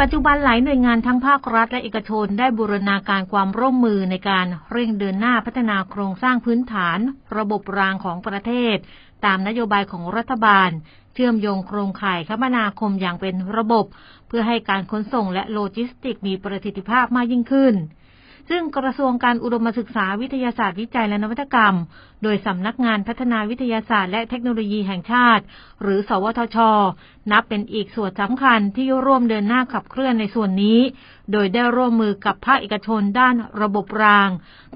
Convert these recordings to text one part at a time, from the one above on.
ปัจจุบันหลายหน่วยงานทั้งภาครัฐและเอกชนได้บูรณาการความร่วมมือในการเร่งเดินหน้าพัฒนาโครงสร้างพื้นฐาน ระบบรางของประเทศ ตามนโยบายของรัฐบาล เชื่อมโยงโครงข่ายคมนาคมอย่างเป็นระบบ เพื่อให้การขนส่งและโลจิสติกมีประสิทธิภาพมากยิ่งขึ้น ซึ่งกระทรวงการอุดมศึกษาวิทยาศาสตร์วิจัยและนวัตกรรม โดยสำนักงานพัฒนาวิทยาศาสตร์และเทคโนโลยีแห่งชาติ หรือ สวทช นับเป็นอีกส่วนสำคัญที่ร่วมเดินหน้าขับเคลื่อนในส่วนนี้ โดยได้ร่วมมือกับภาคเอกชนด้านระบบราง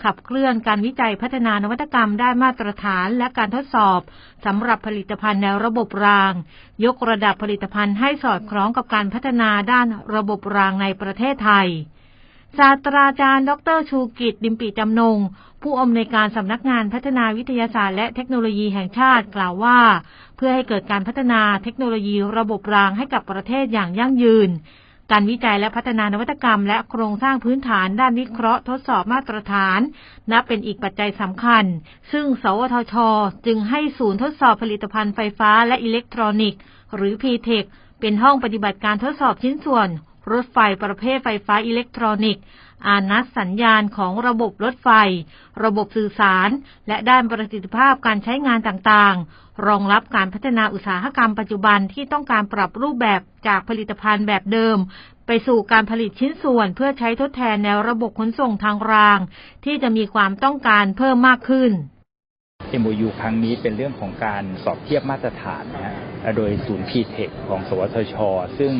ขับเคลื่อนการวิจัยพัฒนานวัตกรรมได้มาตรฐานและการทดสอบสำหรับผลิตภัณฑ์ในระบบราง ยกระดับผลิตภัณฑ์ให้สอดคล้องกับการพัฒนาด้านระบบรางในประเทศไทย ศาสตราจารย์ ดรชูกิจ ดิมปีจำนง ผู้อำนวยการสำนักงานพัฒนาวิทยาศาสตร์และเทคโนโลยีแห่งชาติกล่าวว่า เพื่อให้เกิดการพัฒนาเทคโนโลยีระบบรางให้กับประเทศอย่างยั่งยืน การวิจัยและพัฒนานวัตกรรม และโครงสร้างพื้นฐานด้านวิเคราะห์ทดสอบมาตรฐาน นับเป็นอีกปัจจัยสำคัญ ซึ่ง สวทช จึงให้ศูนย์ทดสอบผลิตภัณฑ์ไฟฟ้าและอิเล็กทรอนิกส์ หรือ PTEC เป็นห้องปฏิบัติการทดสอบชิ้นส่วน รถไฟประเภทไฟฟ้าอิเล็กทรอนิกส์อานัดสัญญาณของระบบรถไฟ ระบบสื่อสาร และด้านประสิทธิภาพการใช้งานต่างๆ รองรับการพัฒนาอุตสาหกรรมปัจจุบันที่ต้องการปรับรูปแบบจากผลิตภัณฑ์แบบเดิม ไปสู่การผลิตชิ้นส่วนเพื่อใช้ทดแทนแนวระบบขนส่งทางราง ที่จะมีความต้องการเพิ่มมากขึ้น MOU ครั้งนี้เป็นเรื่องของการสอบเทียบมาตรฐานนะฮะโดยศูนย์ PTEC ของ สวทช ซึ่ง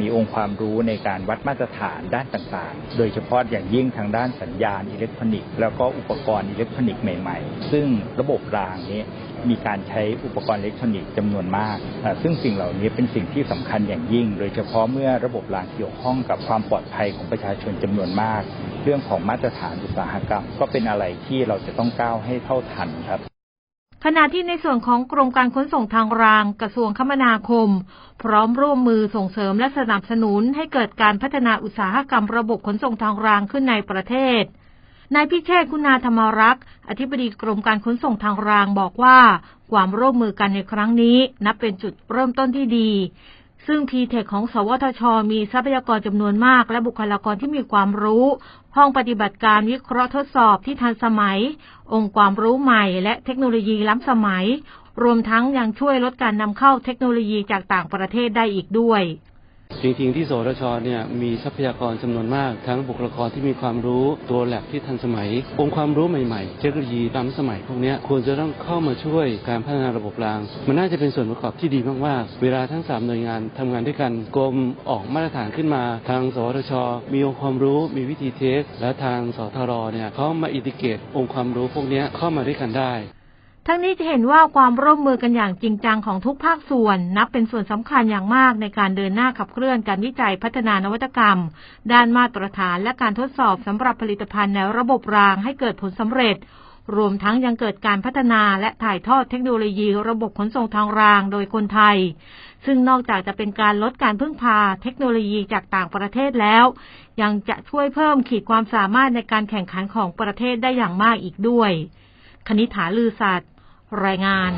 มีองค์ความรู้ในการวัดมาตรฐานด้านต่างๆ โดยเฉพาะอย่างยิ่งทางด้านสัญญาณอิเล็กทรอนิกส์แล้วก็อุปกรณ์อิเล็กทรอนิกส์ใหม่ๆ ซึ่งระบบรางนี้มีการใช้อุปกรณ์อิเล็กทรอนิกส์จำนวนมาก ซึ่งสิ่งเหล่านี้เป็นสิ่งที่สำคัญอย่างยิ่ง โดยเฉพาะเมื่อระบบรางเกี่ยวข้องกับความปลอดภัยของประชาชนจำนวนมาก เรื่องของมาตรฐานอุตสาหกรรม ก็เป็นอะไรที่เราจะต้องก้าวให้เท่าทันครับ ขณะที่ในส่วนของกรมการขนส่งทางรางกระทรวงคมนาคม พร้อมร่วมมือส่งเสริมและสนับสนุนให้เกิดการพัฒนาอุตสาหกรรมระบบขนส่งทางรางขึ้นในประเทศนายพิเชษคุณาธรรมรักษ์อธิบดีกรมการขนส่งทางรางบอกว่า ความร่วมมือกันในครั้งนี้ นับเป็นจุดเริ่มต้นที่ดี ซึ่ง p t e c ของ สวทช มีทรัพยากรจำนวนมาก และบุคลากรที่มีความรู้ ห้องปฏิบัติการวิเคราะห์ทดสอบที่ทันสมัย องค์ความรู้ใหม่ และเทคโนโลยีล้ำสมัย รวมทั้งยังช่วยลดการนำเข้าเทคโนโลยีจากต่างประเทศได้อีกด้วย จริงๆที่สวทชเนี่ยมีทรัพยากรจำนวนมาก ทั้งบุคลากรที่มีความรู้ตัวแลบที่ทันสมัย องค์ความรู้ใหม่ๆ เทคโนโลยีล้ำสมัยพวกนี้ควรจะต้องเข้ามาช่วยการพัฒนาระบบราง มันน่าจะเป็นส่วนประกอบที่ดีมากๆ เวลาทั้ง 3 หน่วยงานทำงานด้วยกันกรมออกมาตรฐานขึ้นมา ทางสวทช มีองค์ความรู้มีวิธีเทสและทางสทรเนี่ยเขามาอินทิเกตองค์ความรู้พวกนี้เข้ามาด้วยกันได้ ทั้งนี้จะเห็นว่าความร่วมมือกันอย่างจริงจังของทุกภาคส่วน นับเป็นส่วนสำคัญอย่างมากในการเดินหน้าขับเคลื่อนการวิจัยพัฒนานวัตกรรม ด้านมาตรฐานและการทดสอบสำหรับผลิตภัณฑ์ในระบบรางให้เกิดผลสำเร็จ รวมทั้งยังเกิดการพัฒนาและถ่ายทอดเทคโนโลยีระบบขนส่งทางรางโดยคนไทย ซึ่งนอกจากจะเป็นการลดการพึ่งพาเทคโนโลยีจากต่างประเทศแล้ว ยังจะช่วยเพิ่มขีดความสามารถในการแข่งขันของประเทศได้อย่างมากอีกด้วย คณิษฐาลือสัตว์รายงาน